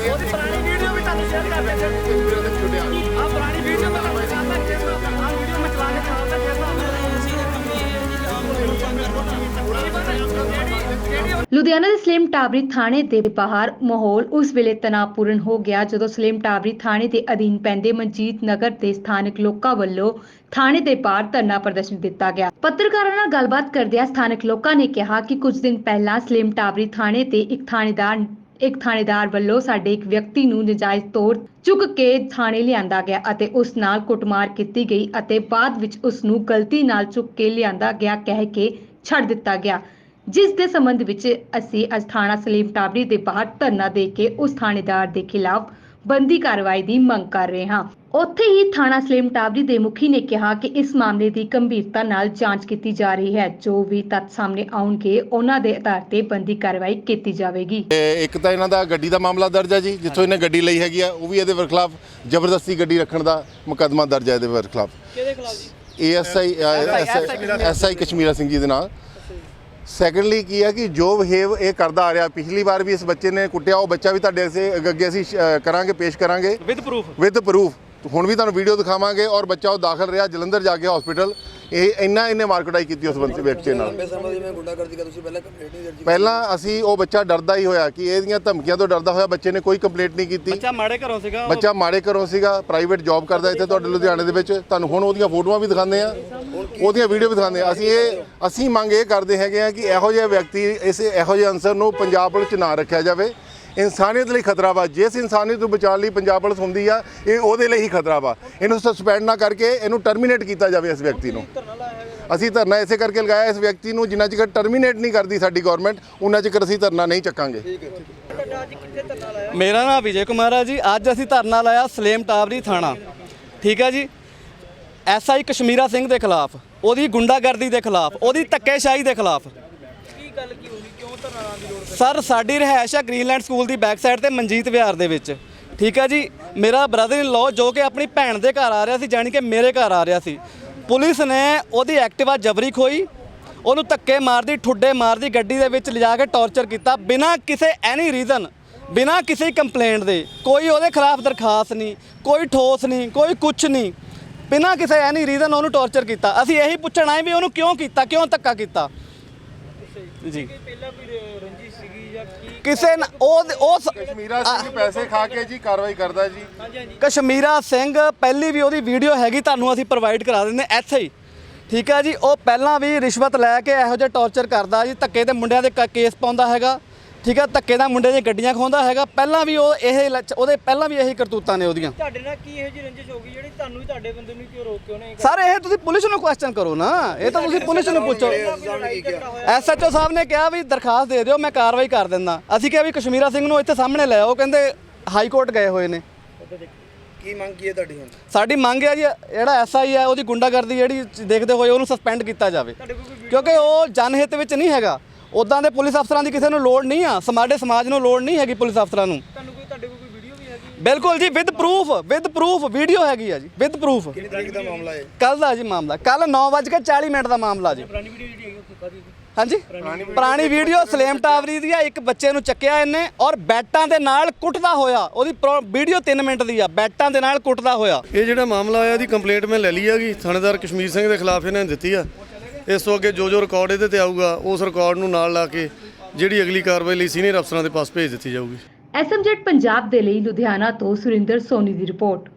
ਉਹਦੀ ਪੁਰਾਣੀ ਵੀਡੀਓ ਵੀ ਤੁਹਾਨੂੰ ਸ਼ੇਅਰ ਕਰ ਦਿੰਦੇ ਮੇਰੇ ਤੇ ਛੁੱਟਿਆ ਆ। ਪੁਰਾਣੀ ਵੀਡੀਓ ਮੈਂ ਤੁਹਾਨੂੰ ਦਿਖਾਉਂਦਾ ਕਿਸ ਤਰ੍ਹਾਂ ਆ। ਵੀਡੀਓ ਮੈਂ ਚਲਾ ਕੇ ਦਿਖਾਉਂਦਾ ਕਿਸ ਤਰ੍ਹਾਂ ਲੁਧਿਆਣਾ ਦੇ ਸਲੇਮ ਟਾਬਰੀ ਥਾਣੇ ਦੇ ਬਾਹਰ ਮਾਹੌਲ ਉਸ ਵੇਲੇ ਤਣਾਅਪੂਰਨ ਹੋ ਗਿਆ ਜਦੋਂ ਸਲੇਮ ਟਾਬਰੀ ਥਾਣੇ ਦੇ ਅਧੀਨ ਪੈਂਦੇ ਮਨਜੀਤ ਨਗਰ ਦੇ ਸਥਾਨਕ ਲੋਕਾਂ ਵੱਲੋਂ ਥਾਣੇ ਦੇ ਬਾਹਰ ਧਰਨਾ ਪ੍ਰਦਰਸ਼ਨ ਦਿੱਤਾ ਗਿਆ। ਪੱਤਰਕਾਰਾਂ ਨਾਲ ਗੱਲਬਾਤ ਕਰਦਿਆਂ ਸਥਾਨਕ ਲੋਕਾਂ ਨੇ ਕਿਹਾ ਕਿ ਕੁਝ ਦਿਨ ਪਹਿਲਾਂ ਸਲੇਮ ਟਾਬਰੀ ਥਾਣੇ ਤੇ ਇੱਕ ਥਾਣੇਦਾਰ ਇੱਕ ਥਾਣੇਦਾਰ ਵੱਲੋਂ ਸਾਡੇ ਇੱਕ ਵਿਅਕਤੀ ਨੂੰ ਨਜਾਇਜ਼ ਤੌਰ ਚੁੱਕ ਕੇ ਥਾਣੇ ਲਿਆਂਦਾ ਗਿਆ ਅਤੇ ਉਸ ਨਾਲ ਕੁੱਟਮਾਰ ਕੀਤੀ ਗਈ ਅਤੇ ਬਾਅਦ ਵਿੱਚ ਉਸ ਨੂੰ ਗਲਤੀ ਨਾਲ ਚੁੱਕ ਕੇ ਲਿਆਂਦਾ ਗਿਆ ਕਹਿ ਕੇ ਛੱਡ ਦਿੱਤਾ ਗਿਆ। ਜਿਸ ਦੇ ਸੰਬੰਧ ਵਿੱਚ ਅਸੀਂ ਅੱਜ ਥਾਣਾ ਸਲੀਮ ਟਾਬਰੀ ਦੇ ਬਾਹਰ ਧਰਨਾ ਦੇ ਕੇ ਉਸ ਥਾਣੇਦਾਰ ਦੇ ਖਿਲਾਫ ਬੰਦੀ ਕਾਰਵਾਈ ਦੀ ਮੰਗ ਕਰ ਰਹੇ ਹਾਂ। ਉੱਥੇ ਹੀ ਥਾਣਾ ਸਲੀਮ ਟਾਬਰੀ ਦੇ ਮੁਖੀ ਨੇ ਕਿਹਾ ਕਿ ਇਸ ਮਾਮਲੇ ਦੀ ਗੰਭੀਰਤਾ ਨਾਲ ਜਾਂਚ ਕੀਤੀ ਜਾ ਰਹੀ ਹੈ। ਜੋ ਵੀ ਤੱਥ ਸਾਹਮਣੇ ਆਉਣਗੇ ਉਹਨਾਂ ਦੇ ਆਧਾਰ ਤੇ ਬੰਦੀ ਕਾਰਵਾਈ ਕੀਤੀ ਜਾਵੇਗੀ। ਇਹ ਇੱਕ ਤਾਂ ਇਹਨਾਂ ਦਾ ਗੱਡੀ ਦਾ ਮਾਮਲਾ ਦਰਜ ਹੈ ਜੀ ਜਿੱਥੋਂ ਇਹਨੇ ਗੱਡੀ ਲਈ ਹੈਗੀ ਆ ਉਹ ਵੀ ਇਹਦੇ ਖਿਲਾਫ ਜ਼ਬਰਦਸਤੀ ਗੱਡੀ ਰੱਖਣ ਦਾ ਮੁਕੱਦਮਾ ਦਰਜ ਹੈ ਇਹਦੇ ਖਿਲਾਫ। ਕਿਹਦੇ ਖਿਲਾਫ ਜੀ? ਏਐਸਆਈ ਐਸਆਈ ਕਸ਼ਮੀਰਾ ਸਿੰਘ ਜੀ ਦੇ ਨਾਲ। ਸੈਕੰਡਲੀ ਕੀ ਹੈ ਕਿ ਜੋ ਬਿਹੇਵ ਇਹ ਕਰਦਾ ਆ ਰਿਹਾ ਪਿਛਲੀ ਵਾਰ ਵੀ ਇਸ ਬੱਚੇ ਨੇ ਕੁੱਟਿਆ ਉਹ ਬੱਚਾ ਵੀ ਤੁਹਾਡੇ ਅਸੀਂ ਅੱਗੇ ਅਸੀਂ ਕਰਾਂਗੇ ਪੇਸ਼ ਕਰਾਂਗੇ। ਵਿਦ ਪ੍ਰੂਫ ਵਿਦ ਪ੍ਰੂਫ ਹੁਣ ਵੀ ਤੁਹਾਨੂੰ ਵੀਡੀਓ ਦਿਖਾਵਾਂਗੇ ਔਰ ਬੱਚਾ ਉਹ ਦਾਖਲ ਰਿਹਾ ਜਲੰਧਰ ਜਾ ਕੇ ਹਸਪੀਟਲ ਇਹ ਇੰਨਾ ਇਹਨੇ ਮਾਰਕਟਾਈ ਕੀਤੀ ਉਸ ਬੰਦੇ ਬੱਚੇ ਨਾਲ। ਪਹਿਲਾਂ ਅਸੀਂ ਉਹ ਬੱਚਾ ਡਰਦਾ ਹੀ ਹੋਇਆ ਕਿ ਇਹਦੀਆਂ ਧਮਕੀਆਂ ਤੋਂ ਡਰਦਾ ਹੋਇਆ ਬੱਚੇ ਨੇ ਕੋਈ ਕੰਪਲੇਂਟ ਨਹੀਂ ਕੀਤੀ। ਬੱਚਾ ਮਾੜੇ ਘਰੋਂ ਸੀਗਾ ਬੱਚਾ ਮਾੜੇ ਘਰੋਂ ਸੀਗਾ ਪ੍ਰਾਈਵੇਟ ਜੌਬ ਕਰਦਾ ਇੱਥੇ ਤੁਹਾਡੇ ਲੁਧਿਆਣੇ ਦੇ ਵਿੱਚ। ਤੁਹਾਨੂੰ ਹੁਣ ਉਹਦੀਆਂ ਫੋਟੋਆਂ ਵੀ ਦਿਖਾਉਂਦੇ ਆ ਉਹਦੀਆਂ ਵੀਡੀਓ ਵੀ ਦਿਖਾਉਂਦੇ ਹਾਂ। ਅਸੀਂ ਇਹ ਅਸੀਂ ਮੰਗ ਇਹ ਕਰਦੇ ਹੈਗੇ ਆ ਕਿ ਇਹੋ ਜਿਹੇ ਵਿਅਕਤੀ, ਇਸ ਇਹੋ ਜਿਹੇ ਅਨਸਰ ਨੂੰ ਪੰਜਾਬ ਪੁਲਿਸ 'ਚ ਨਾ ਰੱਖਿਆ ਜਾਵੇ। ਇਨਸਾਨੀਅਤ ਲਈ ਖਤਰਾ ਵਾ। ਜਿਸ ਇਨਸਾਨੀਅਤ ਨੂੰ ਬਚਾਉਣ ਲਈ ਪੰਜਾਬ ਪੁਲਿਸ ਹੁੰਦੀ ਆ, ਇਹ ਉਹਦੇ ਲਈ ਹੀ ਖਤਰਾ ਵਾ। ਇਹਨੂੰ ਸਸਪੈਂਡ ਨਾ ਕਰਕੇ ਇਹਨੂੰ ਟਰਮੀਨੇਟ ਕੀਤਾ ਜਾਵੇ ਇਸ ਵਿਅਕਤੀ ਨੂੰ। ਅਸੀਂ ਧਰਨਾ ਇਸੇ ਕਰਕੇ ਲਗਾਇਆ, ਇਸ ਵਿਅਕਤੀ ਨੂੰ ਜਿੰਨਾ ਚਿਰ ਟਰਮੀਨੇਟ ਨਹੀਂ ਕਰਦੀ ਸਾਡੀ ਗਵਰਨਮੈਂਟ ਉਹਨਾਂ ਚਿਰ ਅਸੀਂ ਧਰਨਾ ਨਹੀਂ ਚੱਕਾਂਗੇ। ਮੇਰਾ ਨਾਮ ਵਿਜੇ ਕੁਮਾਰ ਆ ਜੀ। ਅੱਜ ਅਸੀਂ ਧਰਨਾ ਲਾਇਆ ਸਲੇਮ ਟਾਬਰੀ ਥਾਣਾ। ਠੀਕ ਹੈ ਜੀ? ਐਸਆਈ ਕਸ਼ਮੀਰਾ ਸਿੰਘ ਦੇ ਖਿਲਾਫ ਉਹਦੀ ਗੁੰਡਾਗਰਦੀ ਦੇ ਖਿਲਾਫ ਉਹਦੀ ਧੱਕੇਸ਼ਾਹੀ ਦੇ ਖਿਲਾਫ। ਕੀ ਗੱਲ ਕੀ ਹੋਈ ਕਿਉਂ ਧਰਨਾ ਲਾਉਣ ਦੀ ਲੋੜ ਸਰ ਸਾਡੀ ਰਿਹਾਇਸ਼ ਹੈ ਗ੍ਰੀਨਲੈਂਡ ਸਕੂਲ ਦੀ ਬੈਕ ਸਾਈਡ ਤੇ ਮਨਜੀਤ ਵਿਹਾਰ ਦੇ ਵਿੱਚ। ਠੀਕ ਹੈ ਜੀ? ਮੇਰਾ ਬ੍ਰਦਰ ਇਨ ਲਾਅ ਜੋ ਕਿ ਆਪਣੀ ਭੈਣ ਦੇ ਘਰ ਆ ਰਿਹਾ ਸੀ ਜਾਣੀ ਕਿ ਮੇਰੇ ਘਰ ਆ ਰਿਹਾ ਸੀ। ਪੁਲਿਸ ਨੇ ਉਹਦੀ ਐਕਟਿਵਾ ਜਬਰੀ ਖੋਈ ਉਹਨੂੰ ਧੱਕੇ ਮਾਰਦੀ ਠੁੱਡੇ ਮਾਰਦੀ ਗੱਡੀ ਦੇ ਵਿੱਚ ਲਿਜਾ ਕੇ ਟੌਰਚਰ ਕੀਤਾ ਬਿਨਾਂ ਕਿਸੇ ਐਨੀ ਰੀਜ਼ਨ ਬਿਨਾਂ ਕਿਸੇ ਕੰਪਲੇਂਟ ਦੇ। ਕੋਈ ਉਹਦੇ ਖਿਲਾਫ ਦਰਖਾਸਤ ਨਹੀਂ ਕੋਈ ਠੋਸ ਨਹੀਂ ਕੋਈ ਕੁਝ ਨਹੀਂ। ਬਿਨਾਂ ਕਿਸੇ ਐਨੀ ਰੀਜ਼ਨ ਉਹਨੂੰ ਟੌਰਚਰ ਕੀਤਾ। ਅਸੀਂ ਇਹੀ ਪੁੱਛਣ ਆਏ ਵੀ ਉਹਨੂੰ ਕਿਉਂ ਕੀਤਾ ਕਿਉਂ ਧੱਕਾ ਕੀਤਾ? ਜੀ। ਪਹਿਲਾਂ ਕੋਈ ਰੰਜਿਸ਼ ਸੀਗੀ ਜਾਂ ਕੀ? ਕਿਸੇ ਨ- ਉਹ ਉਹ ਸ- ਕਸ਼ਮੀਰਾ ਸਿੰਘ ਪੈਸੇ ਖਾ ਕੇ ਜੀ ਕਾਰਵਾਈ ਕਰਦਾ ਜੀ। ਕਸ਼ਮੀਰਾ ਸਿੰਘ ਪਹਿਲੀ ਵੀ ਉਹਦੀ ਵੀਡੀਓ ਹੈਗੀ ਤੁਹਾਨੂੰ ਅਸੀਂ ਪ੍ਰੋਵਾਈਡ ਕਰਾ ਦਿੰਦੇ ਐਸੇ ਹੀ। ਠੀਕ ਹੈ ਜੀ ਉਹ ਪਹਿਲਾਂ ਵੀ ਰਿਸ਼ਵਤ ਲੈ ਕੇ ਇਹੋ ਜਿਹੇ ਟੌਰਚਰ ਕਰਦਾ ਜੀ ਧੱਕੇ ਤੇ ਮੁੰਡਿਆਂ ਦੇ ਕ- ਕੇਸ ਪਾਉਂਦਾ ਹੈਗਾ। ਠੀਕ ਹੈ ਧੱਕੇ ਦਾ ਮੁੰਡੇ ਦੀਆਂ ਗੱਡੀਆਂ ਖੋਂਦਾ ਹੈਗਾ। ਪਹਿਲਾਂ ਵੀ ਉਹ ਇਹ ਉਹਦੇ ਪਹਿਲਾਂ ਵੀ ਇਹੀ ਕਰਤੂਤਾਂ ਨੇ ਉਹਦੀਆਂ। ਤੁਹਾਡੇ ਨਾਲ ਕੀ ਇਹੋ ਜਿਹੀ ਰੰਜਿਸ਼ ਹੋ ਗਈ ਜਿਹੜੀ ਤੁਹਾਨੂੰ ਹੀ ਤੁਹਾਡੇ ਬੰਦੇ ਨੂੰ ਕਿਉਂ ਰੋਕ ਕੇ ਉਹਨੇ ਸਰ ਇਹ ਤੁਸੀਂ ਪੁਲਿਸ ਨੂੰ ਕੁਐਸਚਨ ਕਰੋ ਨਾ। ਇਹ ਤਾਂ ਤੁਸੀਂ ਪੁਲਿਸ ਨੂੰ ਪੁੱਛੋ। ਐਸਐਚਓ ਸਾਹਿਬ ਨੇ ਕਿਹਾ ਵੀ ਦਰਖਾਸਤ ਦੇ ਦਿਓ ਮੈਂ ਕਾਰਵਾਈ ਕਰ ਦਿੰਦਾ। ਅਸੀਂ ਕਿਹਾ ਵੀ ਕਸ਼ਮੀਰਾ ਸਿੰਘ ਨੂੰ ਇੱਥੇ ਸਾਹਮਣੇ ਲੈ ਆਓ ਕਹਿੰਦੇ ਹਾਈ ਕੋਰਟ ਗਏ ਹੋਏ ਨੇ। ਕੀ ਮੰਗ ਕੀ ਹੈ ਤੁਹਾਡੀ ਹੁਣ? ਸਾਡੀ ਮੰਗ ਹੈ ਜੀ ਜਿਹੜਾ ਐਸਆਈ ਹੈ ਉਹਦੀ ਗੁੰਡਾਗਰਦੀ ਜਿਹੜੀ ਦੇਖਦੇ ਹੋਏ ਉਹਨੂੰ ਸਸਪੈਂਡ ਕੀਤਾ ਜਾਵੇ। ਕਿਉਂਕਿ ਉਹ ਜਨਹਿਤ ਵਿੱਚ ਨਹੀਂ ਹੈਗਾ। ਉਦਾਂ ਦੇ ਪੁਲਿਸ ਅਫਸਰਾਂ ਦੀ ਕਿਸੇ ਨੂੰ ਲੋੜ ਨਹੀਂ ਆ। ਸਾਡੇ ਸਮਾਜ ਨੂੰ ਲੋੜ ਨਹੀਂ ਹੈਗੀ ਪੁਲਿਸ ਅਫਸਰਾਂ ਨੂੰ। ਤੁਹਾਨੂੰ ਕੋਈ ਤੁਹਾਡੇ ਕੋਲ ਕੋਈ ਵੀਡੀਓ ਵੀ ਹੈਗੀ? ਬਿਲਕੁਲ ਜੀ with proof with proof video ਹੈਗੀ ਆ ਜੀ ਵਿਦ ਪ੍ਰੂਫ ਕਿੰਨੀ ਤਰੀਕ ਦਾ ਮਾਮਲਾ ਹੈ ਕੱਲ ਦਾ ਜੀ ਮਾਮਲਾ ਕੱਲ 9:40 ਮਿੰਟ ਦਾ ਮਾਮਲਾ ਜੀ। ਪੁਰਾਣੀ ਵੀਡੀਓ ਜਿਹੜੀ ਹੈਗੀ ਉਹ ਕਾਦੀ ਹਾਂਜੀ? ਪੁਰਾਣੀ ਵੀਡੀਓ ਸਲੇਮ ਟਾਵਰੀ ਦੀ ਆ ਇੱਕ ਬੱਚੇ ਨੂੰ ਚੱਕਿਆ ਇਹਨੇ ਔਰ ਬੈਟਾਂ ਦੇ ਨਾਲ ਕੁੱਟਦਾ ਹੋਇਆ। ਉਹਦੀ ਵੀਡੀਓ 3 ਮਿੰਟ ਦੀ ਆ ਬੈਟਾਂ ਦੇ ਨਾਲ ਕੁੱਟਦਾ ਹੋਇਆ। ਇਹ ਜਿਹੜਾ ਮਾਮਲਾ ਆਇਆ ਦੀ ਕੰਪਲੇਂਟ ਮੈਂ ਲੈ ਲਈ ਹੈਗੀ ਥਾਣੇਦਾਰ ਕਸ਼ਮੀਰ ਸਿੰਘ ਦੇ ਖਿਲਾਫ ਇਹਨਾਂ ਨੇ ਦਿੱਤੀ ਆ। ਇਸ ਤੋਂ ਅੱਗੇ ਜੋ ਜੋ ਰਿਕਾਰਡ ਇਹਦੇ ਤੇ ਆਊਗਾ, ਉਸ ਰਿਕਾਰਡ ਨੂੰ ਨਾਲ ਲਾ ਕੇ ਜਿਹੜੀ ਅਗਲੀ ਕਾਰਵਾਈ ਲਈ ਸੀਨੀਅਰ ਅਫਸਰਾਂ ਦੇ ਪਾਸ ਭੇਜ ਦਿੱਤੀ ਜਾਊਗੀ। ਐਸਐਮਜੈਡ ਪੰਜਾਬ ਦੇ ਲਈ ਲੁਧਿਆਣਾ ਤੋਂ ਸੁਰਿੰਦਰ ਸੋਨੀ ਦੀ ਰਿਪੋਰਟ।